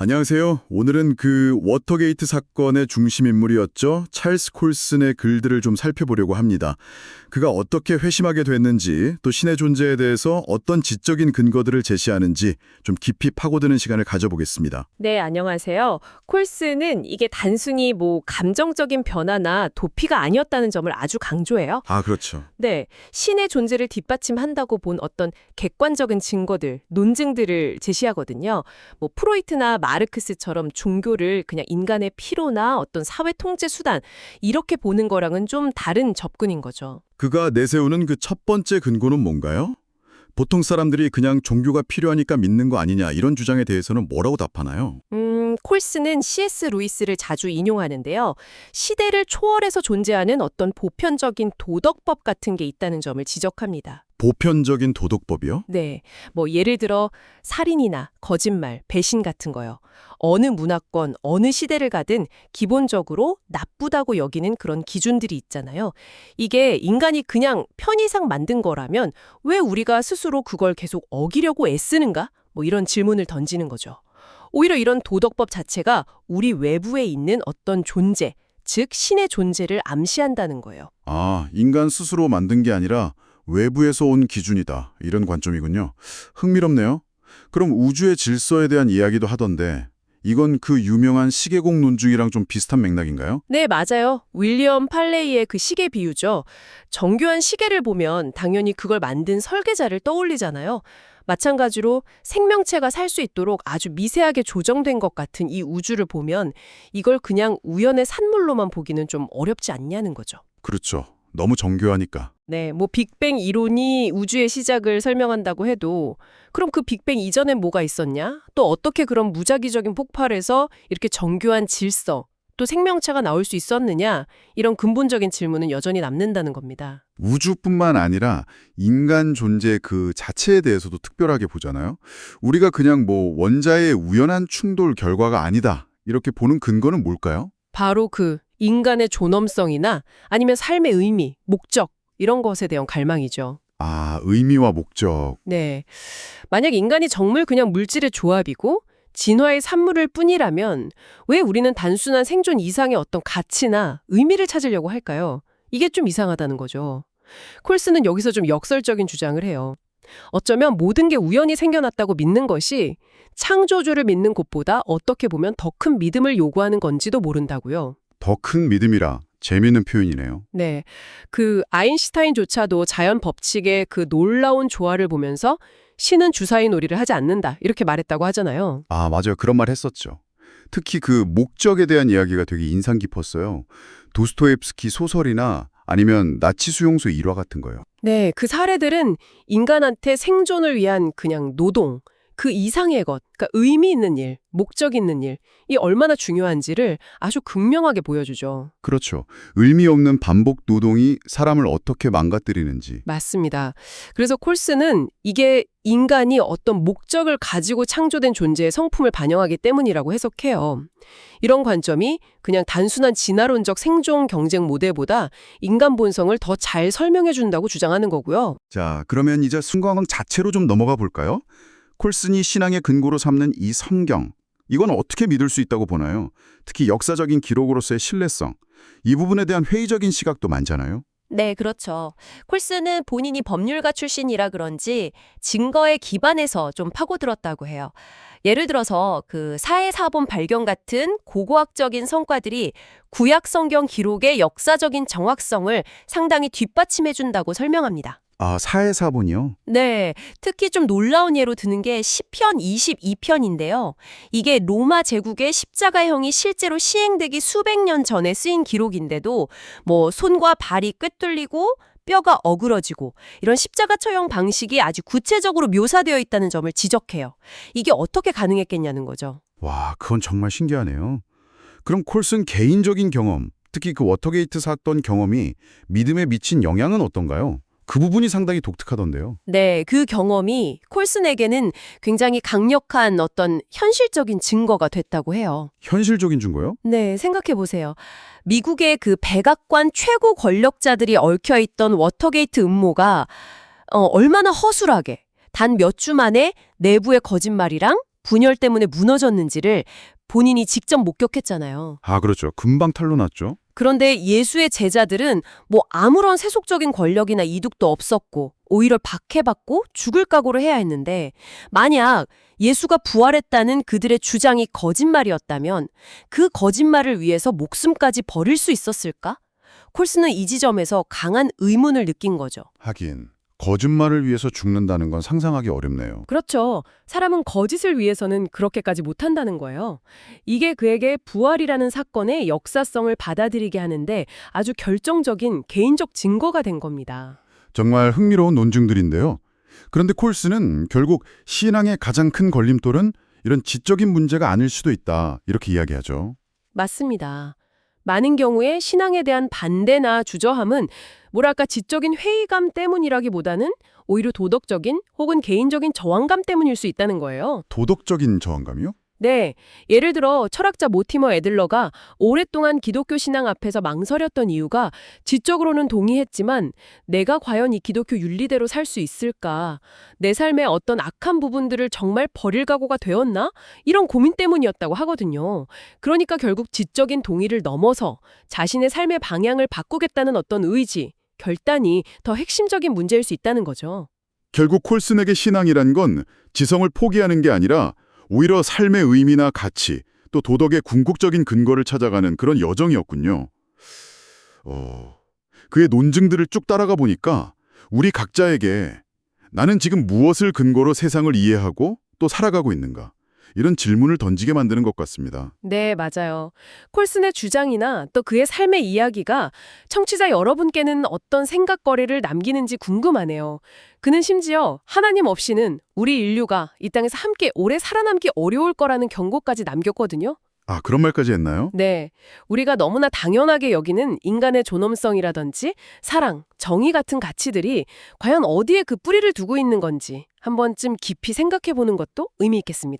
안녕하세요. 오늘은 그 워터게이트 사건의 중심 인물이었죠. 찰스 콜슨의 글들을 좀 살펴보려고 합니다. 그가 어떻게 회심하게 됐는지, 또 신의 존재에 대해서 어떤 지적인 근거들을 제시하는지 좀 깊이 파고드는 시간을 가져보겠습니다. 네, 안녕하세요. 콜스는 이게 단순히 뭐 감정적인 변화나 도피가 아니었다는 점을 아주 강조해요. 아, 그렇죠. 네, 신의 존재를 뒷받침한다고 본 어떤 객관적인 증거들, 논증들을 제시하거든요. 뭐 프로이트나 마르크스처럼 종교를 그냥 인간의 피로나 어떤 사회 통제 수단 이렇게 보는 거랑은 좀 다른 접근인 거죠. 그가 내세우는 그 첫 번째 근거는 뭔가요? 보통 사람들이 그냥 종교가 필요하니까 믿는 거 아니냐 이런 주장에 대해서는 뭐라고 답하나요? 음, 콜스는 C.S. 루이스를 자주 인용하는데요. 시대를 초월해서 존재하는 어떤 보편적인 도덕법 같은 게 있다는 점을 지적합니다. 보편적인 도덕법이요? 네, 뭐 예를 들어 살인이나 거짓말, 배신 같은 거요. 어느 문화권, 어느 시대를 가든 기본적으로 나쁘다고 여기는 그런 기준들이 있잖아요. 이게 인간이 그냥 편의상 만든 거라면 왜 우리가 스스로 그걸 계속 어기려고 애쓰는가? 뭐 이런 질문을 던지는 거죠. 오히려 이런 도덕법 자체가 우리 외부에 있는 어떤 존재, 즉 신의 존재를 암시한다는 거예요. 아, 인간 스스로 만든 게 아니라 외부에서 온 기준이다. 이런 관점이군요. 흥미롭네요. 그럼 우주의 질서에 대한 이야기도 하던데 이건 그 유명한 시계공 논중이랑 좀 비슷한 맥락인가요? 네, 맞아요. 윌리엄 팔레이의 그 시계 비유죠. 정교한 시계를 보면 당연히 그걸 만든 설계자를 떠올리잖아요. 마찬가지로 생명체가 살 수 있도록 아주 미세하게 조정된 것 같은 이 우주를 보면 이걸 그냥 우연의 산물로만 보기는 좀 어렵지 않냐는 거죠. 그렇죠. 너무 정교하니까. 네, 뭐 빅뱅 이론이 우주의 시작을 설명한다고 해도 그럼 그 빅뱅 이전엔 뭐가 있었냐? 또 어떻게 그런 무작위적인 폭발에서 이렇게 정교한 질서, 또 생명체가 나올 수 있었느냐? 이런 근본적인 질문은 여전히 남는다는 겁니다. 우주뿐만 아니라 인간 존재 그 자체에 대해서도 특별하게 보잖아요. 우리가 그냥 뭐 원자의 우연한 충돌 결과가 아니다. 이렇게 보는 근거는 뭘까요? 바로 그 인간의 존엄성이나 아니면 삶의 의미, 목적 이런 것에 대한 갈망이죠. 아, 의미와 목적. 네. 만약 인간이 정말 그냥 물질의 조합이고 진화의 산물일 뿐이라면 왜 우리는 단순한 생존 이상의 어떤 가치나 의미를 찾으려고 할까요? 이게 좀 이상하다는 거죠. 콜스는 여기서 좀 역설적인 주장을 해요. 어쩌면 모든 게 우연히 생겨났다고 믿는 것이 창조주를 믿는 것보다 어떻게 보면 더 큰 믿음을 요구하는 건지도 모른다고요. 더 큰 믿음이라 재미있는 표현이네요. 네. 그 아인슈타인조차도 자연 법칙의 그 놀라운 조화를 보면서 신은 주사위 놀이를 하지 않는다. 이렇게 말했다고 하잖아요. 아, 맞아요. 그런 말 했었죠. 특히 그 목적에 대한 이야기가 되게 인상 깊었어요. 도스토옙스키 소설이나 아니면 나치 수용소 일화 같은 거요. 네, 그 사례들은 인간한테 생존을 위한 그냥 노동, 그 이상의 것, 그러니까 의미 있는 일, 목적 있는 일, 이 얼마나 중요한지를 아주 극명하게 보여주죠. 그렇죠. 의미 없는 반복 노동이 사람을 어떻게 망가뜨리는지. 맞습니다. 그래서 콜스는 이게 인간이 어떤 목적을 가지고 창조된 존재의 성품을 반영하기 때문이라고 해석해요. 이런 관점이 그냥 단순한 진화론적 생존 경쟁 모델보다 인간 본성을 더 잘 설명해 준다고 주장하는 거고요. 자, 그러면 이제 순광 자체로 좀 넘어가 볼까요? 콜슨이 신앙의 근거로 삼는 이 성경. 이건 어떻게 믿을 수 있다고 보나요? 특히 역사적인 기록으로서의 신뢰성. 이 부분에 대한 회의적인 시각도 많잖아요. 네, 그렇죠. 콜스는 본인이 법률가 출신이라 그런지 증거에 기반해서 좀 파고들었다고 해요. 예를 들어서 그 사해사본 발견 같은 고고학적인 성과들이 구약 성경 기록의 역사적인 정확성을 상당히 뒷받침해준다고 설명합니다. 아, 사회사본이요? 네, 특히 좀 놀라운 예로 드는 게 시편 22편인데요. 이게 로마 제국의 십자가형이 실제로 시행되기 수백 년 전에 쓰인 기록인데도 뭐 손과 발이 꿰뚫리고 뼈가 어그러지고 이런 십자가 처형 방식이 아주 구체적으로 묘사되어 있다는 점을 지적해요. 이게 어떻게 가능했겠냐는 거죠. 와, 그건 정말 신기하네요. 그럼 콜슨 개인적인 경험, 특히 그 워터게이트 사건 경험이 믿음에 미친 영향은 어떤가요? 그 부분이 상당히 독특하던데요. 네, 그 경험이 콜슨에게는 굉장히 강력한 어떤 현실적인 증거가 됐다고 해요. 현실적인 증거요? 네, 생각해 보세요. 미국의 그 백악관 최고 권력자들이 얽혀 있던 워터게이트 음모가 어, 얼마나 허술하게 단 몇 주 만에 내부의 거짓말이랑 분열 때문에 무너졌는지를 본인이 직접 목격했잖아요. 아, 그렇죠. 금방 탄로 났죠. 그런데 예수의 제자들은 뭐 아무런 세속적인 권력이나 이득도 없었고 오히려 박해받고 죽을 각오를 해야 했는데 만약 예수가 부활했다는 그들의 주장이 거짓말이었다면 그 거짓말을 위해서 목숨까지 버릴 수 있었을까? 콜스는 이 지점에서 강한 의문을 느낀 거죠. 하긴 거짓말을 위해서 죽는다는 건 상상하기 어렵네요. 그렇죠. 사람은 거짓을 위해서는 그렇게까지 못한다는 거예요. 이게 그에게 부활이라는 사건의 역사성을 받아들이게 하는데 아주 결정적인 개인적 증거가 된 겁니다. 정말 흥미로운 논증들인데요. 그런데 콜스는 결국 신앙의 가장 큰 걸림돌은 이런 지적인 문제가 아닐 수도 있다. 이렇게 이야기하죠. 맞습니다. 많은 경우에 신앙에 대한 반대나 주저함은 뭐랄까 지적인 회의감 때문이라기보다는 오히려 도덕적인 혹은 개인적인 저항감 때문일 수 있다는 거예요. 도덕적인 저항감이요? 네. 예를 들어 철학자 모티머 애들러가 오랫동안 기독교 신앙 앞에서 망설였던 이유가 지적으로는 동의했지만 내가 과연 이 기독교 윤리대로 살 수 있을까? 내 삶의 어떤 악한 부분들을 정말 버릴 각오가 되었나? 이런 고민 때문이었다고 하거든요. 그러니까 결국 지적인 동의를 넘어서 자신의 삶의 방향을 바꾸겠다는 어떤 의지, 결단이 더 핵심적인 문제일 수 있다는 거죠. 결국 콜슨에게 신앙이란 건 지성을 포기하는 게 아니라 오히려 삶의 의미나 가치, 또 도덕의 궁극적인 근거를 찾아가는 그런 여정이었군요. 어, 그의 논증들을 쭉 따라가 보니까 우리 각자에게 나는 지금 무엇을 근거로 세상을 이해하고 또 살아가고 있는가? 이런 질문을 던지게 만드는 것 같습니다. 네, 맞아요. 콜슨의 주장이나 또 그의 삶의 이야기가 청취자 여러분께는 어떤 생각거리를 남기는지 궁금하네요. 그는 심지어 하나님 없이는 우리 인류가 이 땅에서 함께 오래 살아남기 어려울 거라는 경고까지 남겼거든요. 아, 그런 말까지 했나요? 네. 우리가 너무나 당연하게 여기는 인간의 존엄성이라든지 사랑, 정의 같은 가치들이 과연 어디에 그 뿌리를 두고 있는 건지 한 번쯤 깊이 생각해 보는 것도 의미 있겠습니다.